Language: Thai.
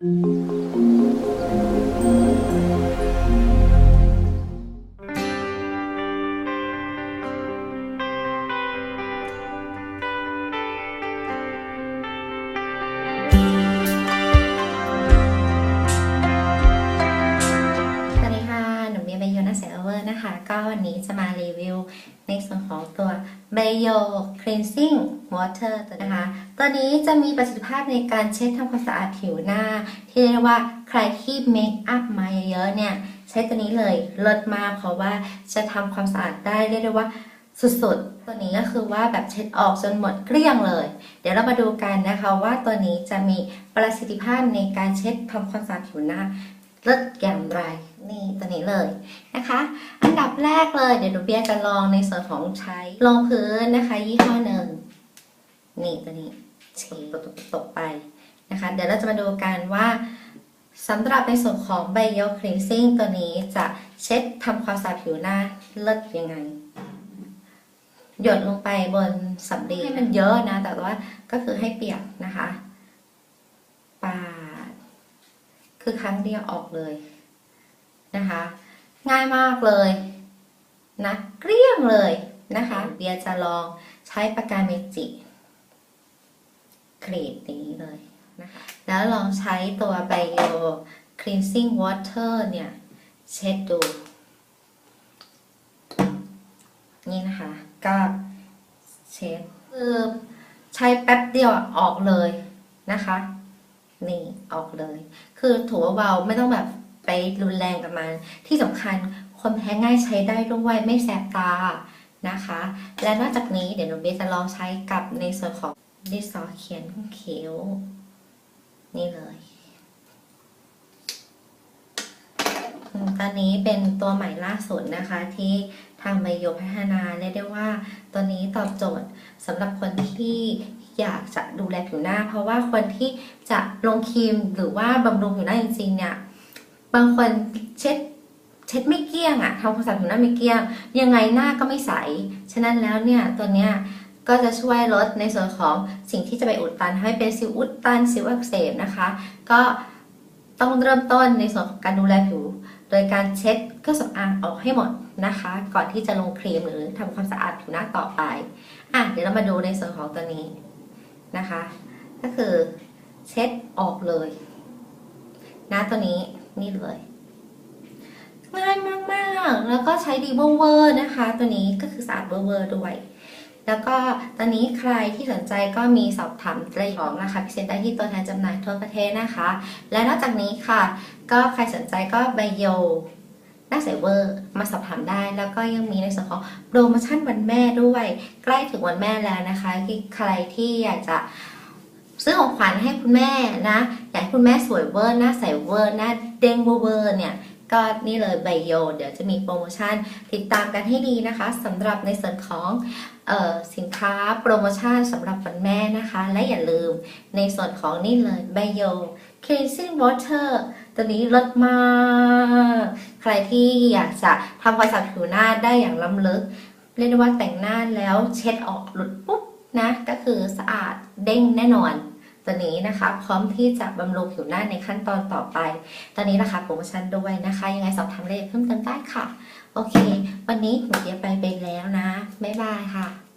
ก็วันนี้จะมารีวิวในส่วนของ ตัวไบโ Cleansing Water ตัวนะคะ ตัวนี้จะมีประสิทธิภาพในการเช็ดทำความสะอาดผิวหน้า ที่เรียกว่าใครที่เมคอัพมาเยอะๆเนี่ย ใช้ตัวนี้เลยลิศมากเพราะว่าจะทำความสะอาดได้เรียกได้ว่าสุดๆ ตัวนี้ก็คือว่าแบบเช็ดออกจนหมดเกลี้ยงเลย เดี๋ยวเรามาดูกันนะคะว่าตัวนี้จะมีประสิทธิภาพในการเช็ดทำความสะอาดผิวหน้า เลิศอย่างไรนี่ตัวนี้เลยนะคะ อันดับแรกเลยเดี๋ยวหนูเบียจะลองในส่วนของใช้รองพื้นนะคะ ยี่ห้อหนึ่งนี่ตัวนี้ฉีดตกตกไปนะคะ เดี๋ยวเราจะมาดูกันว่าสำหรับในส่วนของ Bio Cleansing ตัวนี้จะเช็ดทำความสะอาดผิวหน้าเลิศยังไง หยดลงไปบนสำลีให้มันเยอะนะ แต่ว่าก็คือให้เปียกนะคะปาด คือครั้งเดียวออกเลยนะคะ ง่ายมากเลยนะเกลี้ยงเลยนะคะเบียจะลองใช้ปากกาเมจิกรีดอย่างนี้เลยนะคะแล้วลองใช้ตัว Bio Cleansing Water เนี่ย เช็ดดู นี่นะคะ ก็เช็ดคือใช้แป๊บเดียวออกเลยนะคะ นี่ออกเลย คือถือว่าเบาไม่ต้องแบบไปรุนแรงกับมัน ที่สำคัญคนแพ้ง่ายใช้ได้ด้วยไม่แสบตานะคะ และนอกจากนี้เดี๋ยวหนูเบสจะลองใช้กับในส่วนของดินสอเขียนเขียว นี่เลยตอนนี้เป็นตัวใหม่ล่าสุดนะคะ ที่ทางไบโยพัฒนาเรียกได้ว่า ตัวนี้ตอบโจทย์สำหรับคนที่ อยากจะดูแลผิวหน้า เพราะว่าคนที่จะลงครีมหรือว่าบำรุงผิวหน้าจริงๆเนี่ยบางคนเช็ดเช็ดไม่เกี้ยงอะทำความสะอาดผิวหน้าไม่เกี้ยง ยังไงหน้าก็ไม่ใส ฉะนั้นแล้วเนี่ยตัวเนี้ยก็จะช่วยลดในส่วนของสิ่งที่จะไปอุดตันให้เป็นสิวอุดตันสิวอักเสบนะคะ ก็ต้องเริ่มต้นในส่วนของการดูแลผิว โดยการเช็ดเครื่องสำอางออกให้หมดนะคะ ก่อนที่จะลงครีมหรือทำความสะอาดผิวหน้าต่อไปอะเดี๋ยวเรามาดูในส่วนของตัวนี้ นะคะ ก็คือเช็ดออกเลยนะตัวนี้นี่เลยง่ายมากๆ แล้วก็ใช้ดีเวอร์นะคะ ตัวนี้ก็คือสะอาดเวอร์ด้วย แล้วก็ตอนนี้ใครที่สนใจก็มีสอบถามรายของนะคะพิเศษได้ที่ตัวแทนจำหน่ายทั่วประเทศนะคะ และนอกจากนี้ค่ะ ก็ใครสนใจก็ใบโย น้าใสเวอร์มาสอบถามได้ แล้วก็ยังมีในส่วนของโปรโมชั่นวันแม่ด้วย ใกล้ถึงวันแม่แล้วนะคะที่ใครที่อยากจะซื้อของขวัญให้คุณแม่นะอยากให้คุณแม่สวยเวอร์หน้าใสเวอร์หน้าเด้งเวอร์เนี่ยก็นี่เลยใบโย เดี๋ยวจะมีโปรโมชั่นติดตามกันให้ดีนะคะสำหรับในส่วนของออสินค้าโปรโมชั่นสำหรับวันแม่นะคะ และอย่าลืมในส่วนของนี่เลยใบโย cleansing water ตัวนี้ลดมาก ใครที่อยากจะทำความสะอาดผิวหน้าได้อย่างล้ำลึก เรียกได้ว่าแต่งหน้าแล้วเช็ดออกหลุดปุ๊บนะก็คือสะอาดเด้งแน่นอนตัวนี้นะคะพร้อมที่จะบำรุงผิวหน้าในขั้นตอนต่อไปตอนนี้นะคะโปรโมชั่นด้วยนะคะ ยังไงสอบถามรายละเอียดเพิ่มเติมได้ค่ะ โอเค วันนี้หนูเดียไปไปแล้วนะบ๊ายบายค่ะ